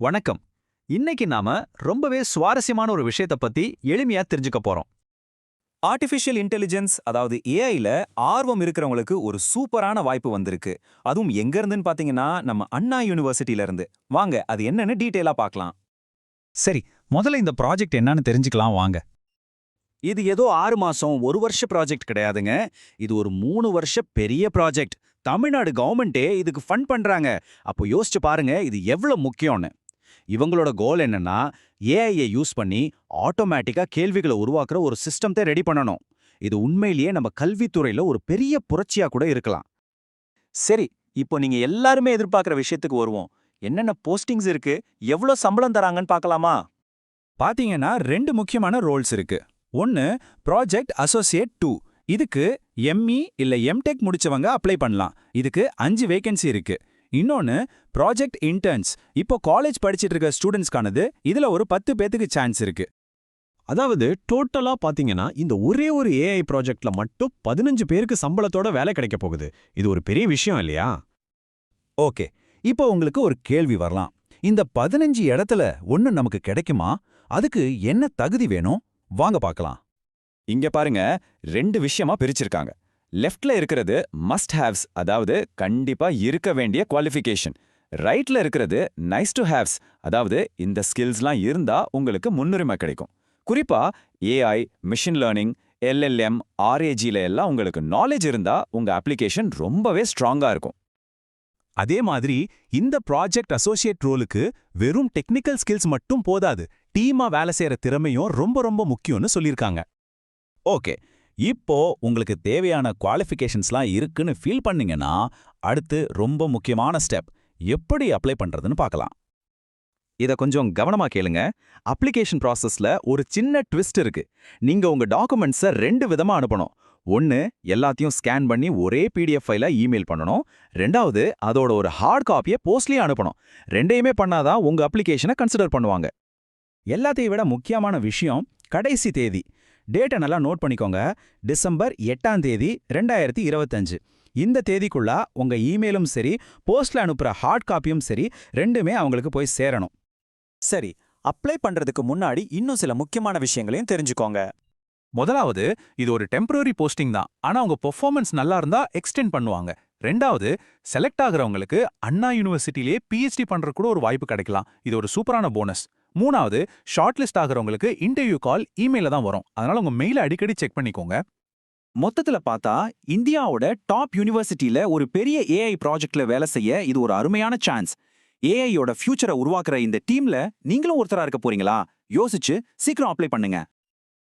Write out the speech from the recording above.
வணக்கம். இன்னைக்கு நாம ரொம்பவே சுவாரஸ்யமான ஒரு விஷயத்தை பத்தி எளிமையா தெரிஞ்சுக்க போறோம். ஆர்டிஃபிஷியல் இன்டெலிஜென்ஸ் அதாவது ஏஐல ஆர்வம் இருக்கிறவங்களுக்கு ஒரு சூப்பரான வாய்ப்பு வந்திருக்கு. அதுவும் எங்க இருந்துன்னு பாத்தீங்கன்னா நம்ம அண்ணா யூனிவர்சிட்டில இருந்து. வாங்க அது என்னன்னு டீட்டெயிலா பார்க்கலாம் சரி முதல்ல இந்த ப்ராஜெக்ட் என்னன்னு தெரிஞ்சுக்கலாம் வாங்க. இது ஏதோ ஆறு மாசம் ஒரு வருஷ ப்ராஜெக்ட் கிடையாதுங்க. இது ஒரு மூணு வருஷ பெரிய ப்ராஜெக்ட் தமிழ்நாடு கவர்மெண்ட்டே இதுக்கு ஃபண்ட் பண்றாங்க. அப்போ யோசிச்சு பாருங்க இது எவ்வளவு முக்கியம்னு. இவங்களோட கோல் என்னன்னா ஏஐயை யூஸ் பண்ணி ஆட்டோமேட்டிக்கா கேள்விகளை உருவாக்குற ஒரு சிஸ்டத்தை ரெடி பண்ணணும். இது உண்மையிலேயே நம்ம கல்வித்துறையில் ஒரு பெரிய புரட்சியா கூட இருக்கலாம். சரி இப்போ நீங்க எல்லாருமே எதிர்பார்க்குற விஷயத்துக்கு வருவோம். என்னென்ன போஸ்டிங்ஸ் இருக்கு? எவ்வளோ சம்பளம் தராங்கன்னு பார்க்கலாமா? பாத்தீங்கன்னா ரெண்டு முக்கியமான ரோல்ஸ் இருக்கு. ஒன்னு ப்ராஜெக்ட் அசோசியேட் டூ இதுக்கு எம்இ இல்ல எம்டெக் முடிச்சவங்க அப்ளை பண்ணலாம். இதுக்கு அஞ்சு வேகன்சி இருக்கு. இன்னொன்னு ப்ராஜெக்ட் இன்டர்ன்ஸ் இப்போ காலேஜ் படிச்சிட்டு இருக்க ஸ்டூடெண்ட்ஸ்க்கானது இதுல ஒரு பத்து பேத்துக்கு சான்ஸ் இருக்கு. அதாவது டோட்டலா பாத்தீங்கன்னா இந்த ஒரே ஒரு ஏஐ ப்ராஜெக்ட்ல மட்டும் பதினஞ்சு பேருக்கு சம்பளத்தோட வேலை கிடைக்க போகுது. இது ஒரு பெரிய விஷயம் இல்லையா? ஓகே. இப்போ உங்களுக்கு ஒரு கேள்வி வரலாம். இந்த பதினஞ்சு இடத்துல ஒன்னு நமக்கு கிடைக்குமா? அதுக்கு என்ன தகுதி வேணும்? வாங்க பார்க்கலாம் இங்க பாருங்க ரெண்டு விஷயமா பிரிச்சிருக்காங்க. லெஃப்ட்ல இருக்கிறது மஸ்ட் ஹேவ்ஸ் அதாவது கண்டிப்பா இருக்க வேண்டிய குவாலிஃபிகேஷன் ரைட்ல இருக்கிறது நைஸ் டு ஹேவ்ஸ் அதாவது இந்த ஸ்கில்ஸ்லாம் இருந்தா உங்களுக்கு முன்னுரிமை கிடைக்கும். குறிப்பா ஏஐ மிஷின் லேர்னிங் எல்எல்எம் ஆர்ஏஜில எல்லாம் உங்களுக்கு நாலேஜ் இருந்தா உங்க அப்ளிகேஷன் ரொம்பவே ஸ்ட்ராங்கா இருக்கும். அதே மாதிரி இந்த ப்ராஜெக்ட் அசோசியேட் ரோலுக்கு வெறும் டெக்னிக்கல் ஸ்கில்ஸ் மட்டும் போதாது. டீமா வேலை செய்யற திறமையும் ரொம்ப ரொம்ப முக்கியம்னு சொல்லியிருக்காங்க. ஓகே இப்போ உங்களுக்கு தேவையான குவாலிஃபிகேஷன்ஸ்லாம் இருக்குன்னு ஃபீல் பண்ணீங்கன்னா அடுத்து ரொம்ப முக்கியமான ஸ்டெப் எப்படி அப்ளை பண்றதுன்னு பார்க்கலாம். இத கொஞ்சம் கவனமா கேளுங்க. அப்ளிகேஷன் ப்ராசஸ்ல ஒரு சின்ன ட்விஸ்ட் இருக்கு. நீங்க உங்க டாக்குமெண்ட்ஸை ரெண்டு விதமா அனுப்பணும். ஒன்னு எல்லாத்தையும் ஸ்கேன் பண்ணி ஒரே பிடிஎஃப் ஃபைல இமெயில் பண்ணணும். ரெண்டாவது அதோட ஒரு ஹார்ட் காப்பியை போஸ்ட்லயே அனுப்பணும். ரெண்டையுமே பண்ணாதான் உங்க அப்ளிகேஷனை கன்சிடர் பண்ணுவாங்க. எல்லாத்தையும் விட முக்கியமான விஷயம் கடைசி தேதி. டேட்டை நல்லா நோட் பண்ணிக்கோங்க. டிசம்பர் எட்டாம் தேதி ரெண்டாயிரத்தி இருபத்தஞ்சு. இந்த தேதிக்குள்ள உங்க இமெயிலும் சரி போஸ்ட்ல அனுப்புற ஹார்ட் காப்பியும் சரி ரெண்டுமே அவங்களுக்கு போய் சேரணும். சரி அப்ளை பண்றதுக்கு முன்னாடி இன்னும் சில முக்கியமான விஷயங்களையும் தெரிஞ்சுக்கோங்க. முதலாவது இது ஒரு டெம்பரரி போஸ்டிங் தான். ஆனா உங்க பெர்ஃபார்மன்ஸ் நல்லா இருந்தா எக்ஸ்டெண்ட் பண்ணுவாங்க. ரெண்டாவது செலக்ட் ஆகுறவங்களுக்கு அண்ணா யூனிவர்சிட்டிலேயே பிஹெச்டி பண்ற கூட ஒரு வாய்ப்பு கிடைக்கலாம். இது ஒரு சூப்பரான போனஸ் மூணாவது ஷார்ட் லிஸ்ட் ஆகுறவங்களுக்கு இன்டர்வியூ கால் இமெயில தான் வரும். அதனால உங்க மெயிலை அடிக்கடி செக் பண்ணிக்கோங்க. மொத்தத்துல பார்த்தா இந்தியாவோட டாப் யூனிவர்சிட்டியில் ஒரு பெரிய ஏஐ ப்ராஜெக்ட்ல வேலை செய்ய இது ஒரு அருமையான சான்ஸ் ஏஐயோட ஃபியூச்சரை உருவாக்குற இந்த டீம்ல நீங்களும் ஒருத்தரா இருக்க போறீங்களா? யோசிச்சு சீக்கிரம் அப்ளை பண்ணுங்க.